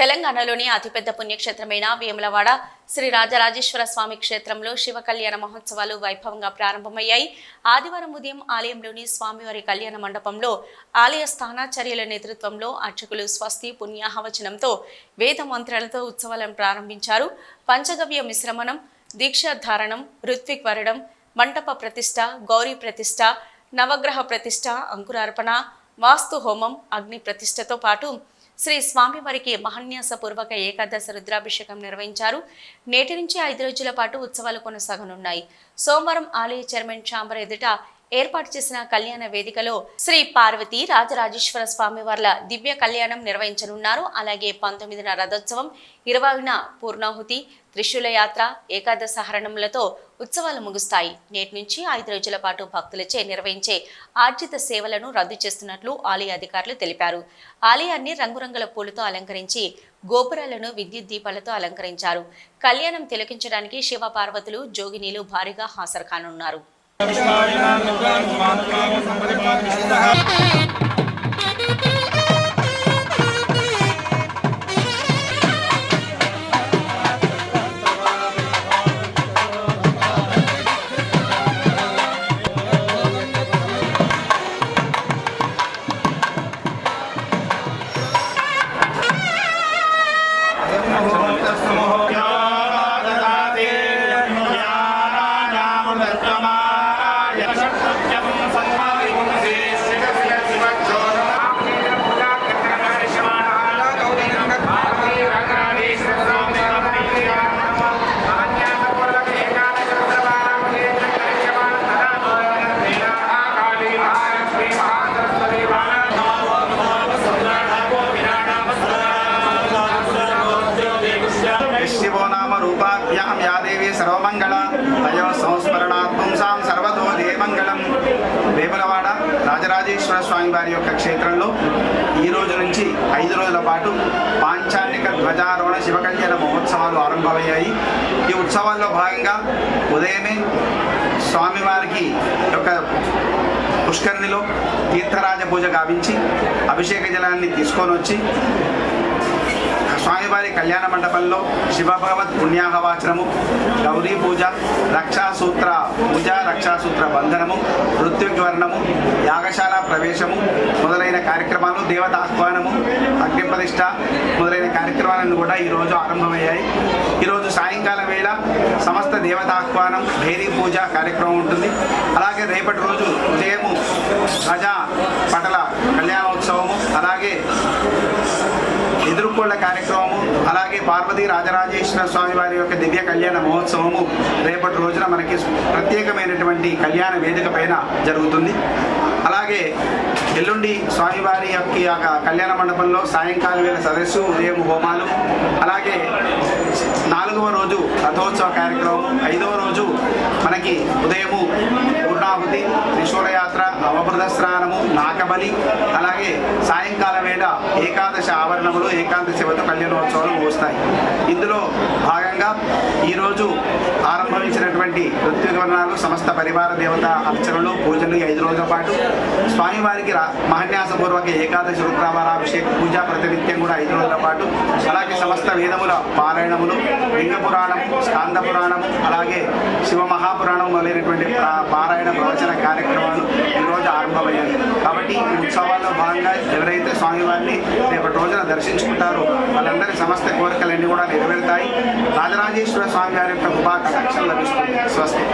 తెలంగాణలోని అతిపెద్ద పుణ్యక్షేత్రమైన వేములవాడ శ్రీ రాజరాజేశ్వర స్వామి క్షేత్రంలో శివ కళ్యాణ మహోత్సవాలు వైభవంగా ప్రారంభమయ్యాయి. ఆదివారం ఉదయం ఆలయంలోని స్వామివారి కళ్యాణ మండపంలో ఆలయ స్థానాచార్యుల నేతృత్వంలో అర్చకులు స్వస్తి పుణ్యాహవచనంతో వేద మంత్రాలతో ఉత్సవాలను ప్రారంభించారు. పంచగవ్య మిశ్రమణం దీక్షాధారణం ఋత్విక్ వరడం మంటప ప్రతిష్ట గౌరీ ప్రతిష్ట నవగ్రహ ప్రతిష్ట అంకురార్పణ వాస్తు హోమం అగ్ని ప్రతిష్టతో పాటు శ్రీ స్వామివారికి మహాన్యాసపూర్వక ఏకాదశ రుద్రాభిషేకం నిర్వహించారు. నేటి నుంచి ఐదు రోజుల పాటు ఉత్సవాలు కొనసాగనున్నాయి. సోమవారం ఆలయ చైర్మన్ చాంబర్ ఎదుట ఏర్పాటు చేసిన కళ్యాణ వేదికలో శ్రీ పార్వతి రాజరాజేశ్వర స్వామి వార్ల దివ్య కళ్యాణం నిర్వహించనున్నారు. అలాగే పంతొమ్మిదిన రథోత్సవం ఇరవైన పూర్ణాహుతి త్రిశూల యాత్ర ఏకాదశ హరణములతో ఉత్సవాలు ముగుస్తాయి. నేటి నుంచి ఐదు రోజుల పాటు భక్తులచే నిర్వహించే ఆర్జిత సేవలను రద్దు చేస్తున్నట్లు ఆలయ అధికారులు తెలిపారు. ఆలయాన్ని రంగురంగుల పూలతో అలంకరించి గోపురాలను విద్యుత్ దీపాలతో అలంకరించారు. కళ్యాణం తిలకించడానికి శివ పార్వతులు జోగినీలు భారీగా హాజరు కానున్నారు. कृष्णाय नमः परमात्मा संपरिपाद विशुद्धः శివో నామ రూపాభ్యాం యా సర్వమంగళ తయో సంస్మరణాత్ పుంసాం సర్వతో దేమంగళం వేములవాడ రాజరాజేశ్వర స్వామి వారి యొక్క క్షేత్రంలో ఈ రోజు నుంచి ఐదు రోజుల పాటు పాంచాన్నిక ధ్వజారోహణ శివకళ్యాణ మహోత్సవాలు ఆరంభమయ్యాయి. ఈ ఉత్సవాల్లో భాగంగా ఉదయమే స్వామివారికి యొక్క పుష్కరిణిలో తీర్థరాజ పూజ గావించి అభిషేక జలాన్ని తీసుకొని వచ్చి స్వామివారి కళ్యాణ మండపంలో శివభగవత్ పుణ్యాహవాచనము గౌరీ పూజ రక్షాసూత్ర పూజ రక్షాసూత్ర బంధనము మృత్యుజ్వరణము యాగశాల ప్రవేశము మొదలైన కార్యక్రమాలు దేవత ఆహ్వానము అగ్నిప్రతిష్ఠ మొదలైన కార్యక్రమాలను కూడా ఈరోజు ఆరంభమయ్యాయి. ఈరోజు సాయంకాలం వేళ సమస్త దేవత ఆహ్వానం భేరీ పూజ కార్యక్రమం ఉంటుంది. అలాగే రేపటి రోజు ఉదయము గజ పటల కళ్యాణోత్సవము అలాగే ఎదుర్కోళ్ళ కార్యక్రమము అలాగే పార్వతీ రాజరాజేశ్వర స్వామి వారి యొక్క దివ్య కళ్యాణ మహోత్సవము రేపటి రోజున మనకి ప్రత్యేకమైనటువంటి కళ్యాణ వేదిక పైన జరుగుతుంది. అలాగే ఎల్లుండి స్వామివారి యొక్క యొక్క కళ్యాణ మండపంలో సాయంకాలం వేళ సదస్సు ఉదయం హోమాలు అలాగే నాలుగవ రోజు రథోత్సవ కార్యక్రమం ఐదవ రోజు మనకి ఉదయము పూర్ణాహుతి త్రిశూలయాత్ర అవబృధ స్నానము నాకబలి అలాగే సాయంకాలం వేళ ఏకాదశ ఆవరణములు ఏకాంత శివతో కళ్యాణోత్సవాలు ముగుస్తాయి. ఇందులో భాగంగా ఈరోజు ఆరంభించినటువంటి ఋత్వివర్ణాలు సమస్త పరివార దేవత అర్చనలు పూజలు ఐదు రోజుల పాటు. స్వామివారికి మహన్యాసపూర్వక ఏకాదశి రుద్రావారాభిషేక పూజ ప్రతినిత్యం కూడా ఐదు రోజుల పాటు. అలాగే సమస్త వేదముల పారాయణములు లింగ పురాణం స్కాంద పురాణం అలాగే శివ మహాపురాణం మొదలైనటువంటి పారాయణ ప్రవచన కార్యక్రమాలు ఈరోజు ఆరంభమయ్యాయి కాబట్టి ఈ ఉత్సవాల్లో భాగంగా ఎవరైతే స్వామివారిని రేపటి రోజున దర్శించుకుంటారో వాళ్ళందరి సమస్త కోరికలన్నీ కూడా నెరవేరుతాయి. రాజరాజేశ్వర స్వామి వారి యొక్క కృపా కటాక్షం లభిస్తుంది. స్వస్తి.